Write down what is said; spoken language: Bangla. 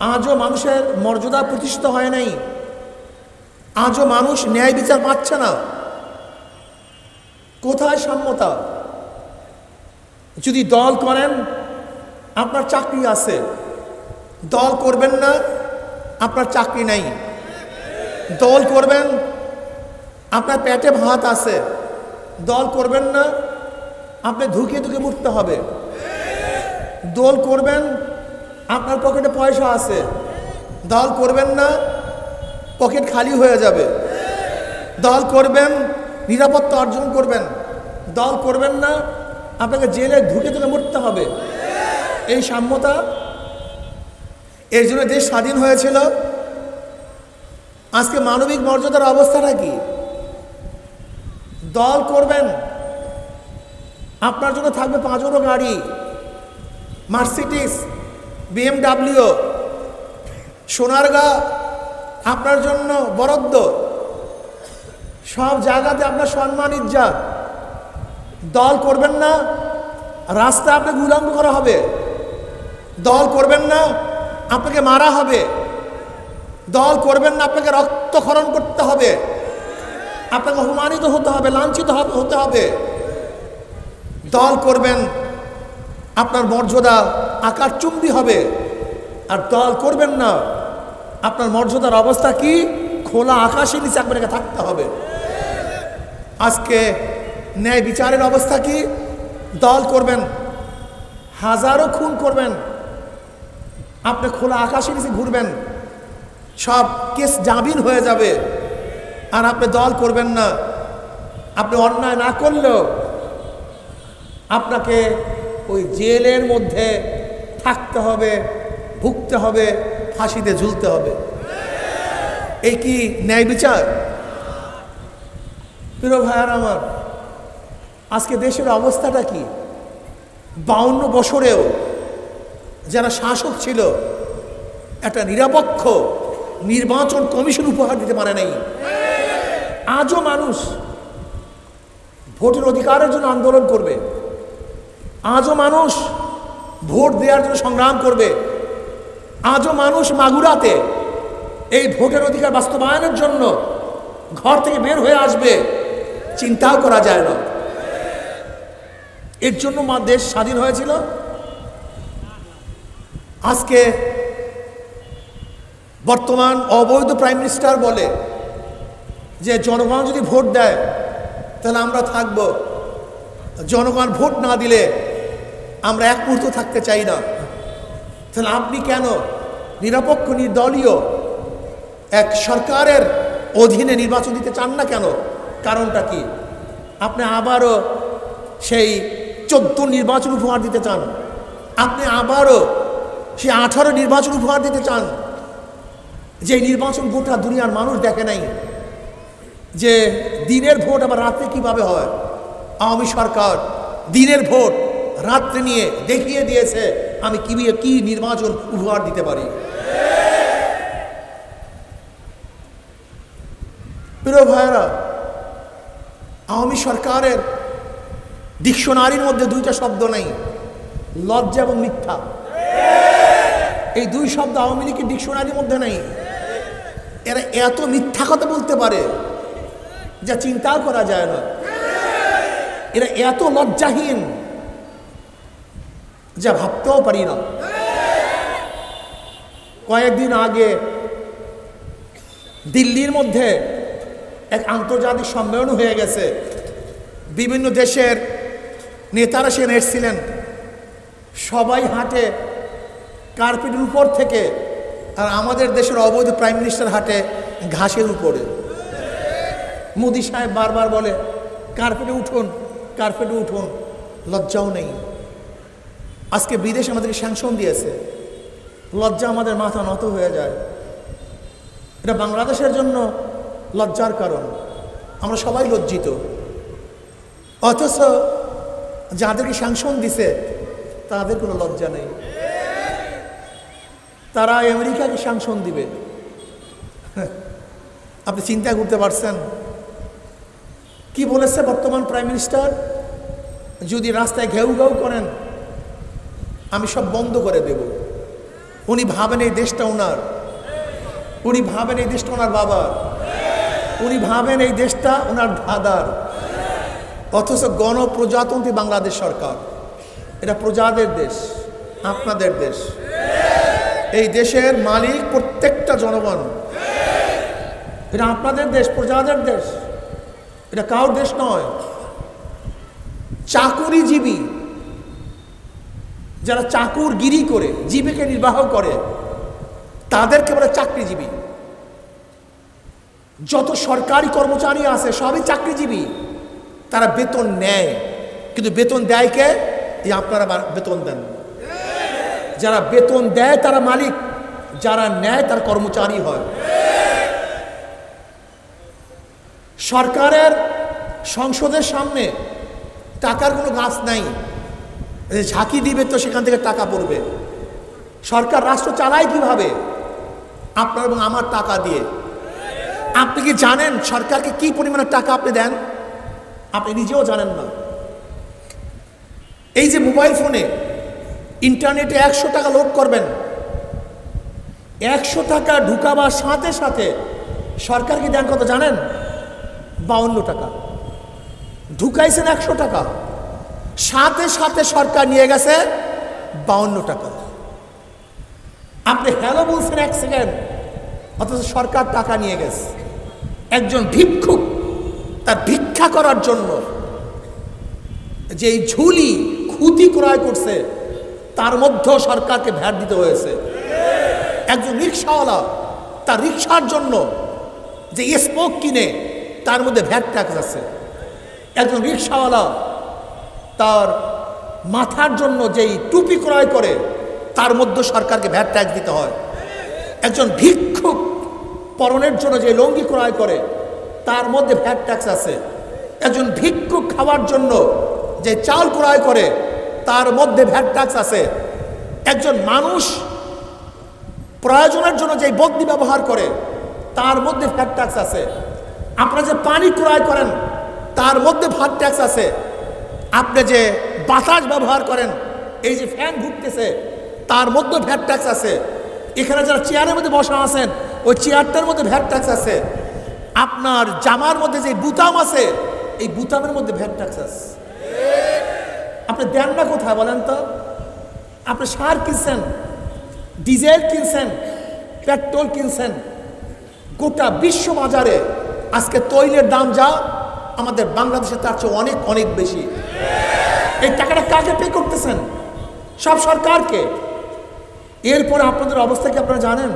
আজও মানুষের মর্যাদা প্রতিষ্ঠিত হয় নাই। আজও মানুষ ন্যায় বিচার পাচ্ছে না। কোথায় সাম্যতা? যদি দল করেন, আপনার চাকরি আছে। দল করবেন না, আপনার চাকরি নাই। দল করবেন, আপনার পেটে ভাত আছে। দল করবেন না, আপনি ধুকে ধুকে মুটতে হবে। দল করবেন আপনার পকেটে পয়সা আছে, দল করবেন না, পকেট খালি হয়ে যাবে। দল করবেন, নিরাপত্তা অর্জন করবেন, দল করবেন না, আপনাকে জেলে ধুকে তুলে মরতে হবে। এই সাম্যতা, এর জন্য দেশ স্বাধীন হয়েছিল। আজকে মানবিক মর্যাদার অবস্থাটা কি? দল করবেন, আপনার জন্য থাকবে পাঁচজনও গাড়ি মার্সিডিস বিএমডাব্লিউ, সোনারগা, আপনার জন্য বরাদ্দ। সব জায়গাতে আপনার সম্মান, ইজ্জাত। দল করবেন না রাস্তা আপনাকে উলঙ্গ করা হবে। দল করবেন না, আপনাকে মারা হবে। দল করবেন না, আপনাকে রক্তক্ষরণ করতে হবে। আপনাকে অপমানিত হতে হবে, লাঞ্ছিত হতে হবে। দল করবেন আপনার মর্যাদা আকার চুম্বি হবে। আর দল করবেন না। আপনার মর্যাদার অবস্থা কি? খোলা আকাশের নিচে আপনাকে থাকতে হবে। আজকে ন্যায় বিচারের অবস্থা কি? দল করবেন। হাজারো খুন করবেন। আপনি খোলা আকাশের নিচে ঘুরবেন। সব কেস জামিন হয়ে যাবে। আর আপনি দল করবেন না। আপনি অন্যায় না করলেও আপনাকে ওই জেলের মধ্যে থাকতে হবে, ভুগতে হবে, ফাঁসিতে ঝুলতে হবে। এই কি ন্যায় বিচার? প্রিয় ভাইয়ার আমার, আজকে দেশের অবস্থাটা কি? বাউন্ন বছরেও যারা শাসক ছিল, একটা নিরপেক্ষ নির্বাচন কমিশন উপহার দিতে পারে নাই। আজও মানুষ ভোটের অধিকারের জন্য আন্দোলন করবে। আজও মানুষ ভোট দেওয়ার জন্য সংগ্রাম করবে। আজও মানুষ মাগুরাতে এই ভোটের অধিকার বাস্তবায়নের জন্য ঘর থেকে বের হয়ে আসবে, চিন্তাও করা যায় না। এর জন্য মা দেশ স্বাধীন হয়েছিল। আজকে বর্তমান অবৈধ প্রাইম মিনিস্টার বলে যে জনগণ যদি ভোট দেয়, তাহলে আমরা থাকব। জনগণ ভোট না দিলে আমরা এক মুহূর্ত থাকতে চাই না। তাহলে আপনি কেন নিরপেক্ষ, নির্দলীয় এক সরকারের অধীনে নির্বাচন দিতে চান না কেন? কারণটা কি? আপনি আবারও সেই চোদ্দ নির্বাচন উপহার দিতে চান। আপনি আবারও সেই আঠারো নির্বাচন উপহার দিতে চান। যে নির্বাচন গোটা দুনিয়ার মানুষ দেখে নাই, যে দিনের ভোট আবার রাতে কীভাবে হয়? আওয়ামী সরকার দিনের ভোট রাত্রে নিয়ে দেখিয়ে দিয়েছে, আমি কি কি নির্বাচন উপহার দিতে পারি? প্রিয় ভাইয়েরা, আওয়ামী সরকারের ডিকশনারির মধ্যে দুইটা শব্দ নেই, লজ্জা এবং মিথ্যা। এই দুই শব্দ আওয়ামী লীগের ডিকশনারির মধ্যে নেই। এরা এত মিথ্যা কথা বলতে পারে যা চিন্তাও করা যায় না। এরা এত লজ্জাহীন যা ভাবতেও পারি না কয়েকদিন আগে দিল্লির মধ্যে এক আন্তর্জাতিক সম্মেলন হয়ে গেছে বিভিন্ন দেশের নেতারা সেখানে এসেছিলেন সবাই হাঁটে কার্পেটের উপর থেকে আর আমাদের দেশের অবৈধ প্রাইম মিনিস্টার হাঁটে ঘাসের উপরে মোদি সাহেব বারবার বলে কার্পেটে উঠুন কার্পেটে উঠুন লজ্জাও নেই আজকে বিদেশ আমাদেরকে স্যাংশন দিয়েছে। লজ্জা আমাদের মাথা নত হয়ে যায়। এটা বাংলাদেশের জন্য লজ্জার কারণ। আমরা সবাই লজ্জিত। অথচ যাদেরকে স্যাংশন দিছে, তাদের কোনো লজ্জা নেই। তারা আমেরিকাকে স্যাংশন দিবে। আপনি চিন্তা করতে পারছেন? কি বলেছে বর্তমান প্রাইম মিনিস্টার যদি রাস্তায় ঘেউ ঘেউ করেন আমি সব বন্ধ করে দেব। উনি ভাবেন এই দেশটা ওনার উনি ভাবেন এই দেশটা ওনার বাবার। উনি ভাবেন এই দেশটা ওনার দাদার অথচ গণপ্রজাতন্ত্রী বাংলাদেশ সরকার, এটা প্রজাদের দেশ, আপনাদের দেশ। এই দেশের মালিক প্রত্যেকটা জনগণ। এটা আপনাদের দেশ, প্রজাদের দেশ। এটা কারোর দেশ নয়। চাকুরিজীবী। যারা চাকুরগিরি করে, জীবিকা নির্বাহ করে, তাদেরকে বলে চাকরিজীবী। যত সরকারি কর্মচারী আছে, সবই চাকরিজীবী। তারা বেতন নেয়। কিন্তু বেতন দেয় কে? এই আপনারা বেতন দেন। যারা বেতন দেয়, তারা মালিক। যারা নেয়, তার কর্মচারী হয়। সরকারের সংসদের সামনে টাকার কোনো গাছ নাই। ঝাঁকি দিবে তো সেখান থেকে টাকা পড়বে। সরকার রাষ্ট্র চালায় কীভাবে? আপনার এবং আমার টাকা দিয়ে। আপনি কি জানেন সরকারকে কি পরিমাণে টাকা আপনি দেন? আপনি নিজেও জানেন না। এই যে মোবাইল ফোনে ইন্টারনেটে একশো টাকা লোড করবেন, একশো টাকা ঢুকাবার সাথে সাথে সরকার কি দেন কত জানেন? বাউন্ন টাকা। ঢুকাইছেন একশো টাকা। সাথে সাথে সরকার নিয়ে গেছে বাউন্ন টাকা। আপনি হ্যালো বলছেন এক সেকেন্ড অথচ সরকার টাকা নিয়ে গেছে। একজন ভিক্ষুক তার ভিক্ষা করার জন্য যে ঝুলি ক্ষতি ক্রয় করছে, তার মধ্যেও সরকারকে ভ্যাট দিতে হয়েছে। একজন রিক্সাওয়ালা তার রিক্সার জন্য যে স্পোক কিনে, তার মধ্যে ভ্যাট ট্যাক্স আছে একজন রিক্সাওয়ালা তার মাথার জন্য যেই টুপি ক্রয় করে, তার মধ্যে সরকারকে ভ্যাট ট্যাক্স দিতে হয়। একজন ভিক্ষুক পরনের জন্য যে লঙ্গি ক্রয় করে, তার মধ্যে ভ্যাট ট্যাক্স আছে। একজন ভিক্ষুক খাওয়ার জন্য যে চাল ক্রয় করে, তার মধ্যে ভ্যাট ট্যাক্স আছে। একজন মানুষ প্রয়োজনের জন্য যে বদলি ব্যবহার করে, তার মধ্যে ভ্যাট ট্যাক্স আছে। আপনারা যে পানি ক্রয় করেন, তার মধ্যে ভ্যাট ট্যাক্স আছে। আপনি যে বাতাস ব্যবহার করেন, এই যে ফ্যান ঘুরতেছে তার মধ্যে ভ্যাট ট্যাক্স আছে। এখানে যারা চেয়ারের মধ্যে বসা আছেন, ওই চেয়ারটার মধ্যে ভ্যাট ট্যাক্স আছে। আপনার জামার মধ্যে যে বুতাম আছে, এই বুতামের মধ্যে ভ্যাট ট্যাক্স আছে। আপনি দেন না কোথায় বলেন তো? আপনি সার কিনছেন, ডিজেল কিনছেন, পেট্রোল কিনছেন, গোটা বিশ্ব বাজারে আজকে তৈলের দাম যা আমাদের বাংলাদেশে তার চেয়ে অনেক অনেক বেশি। এই টাকাটা কাকে পে করতেছেন? সব সরকারকে। এরপর আপনাদের অবস্থা কি আপনারা জানেন?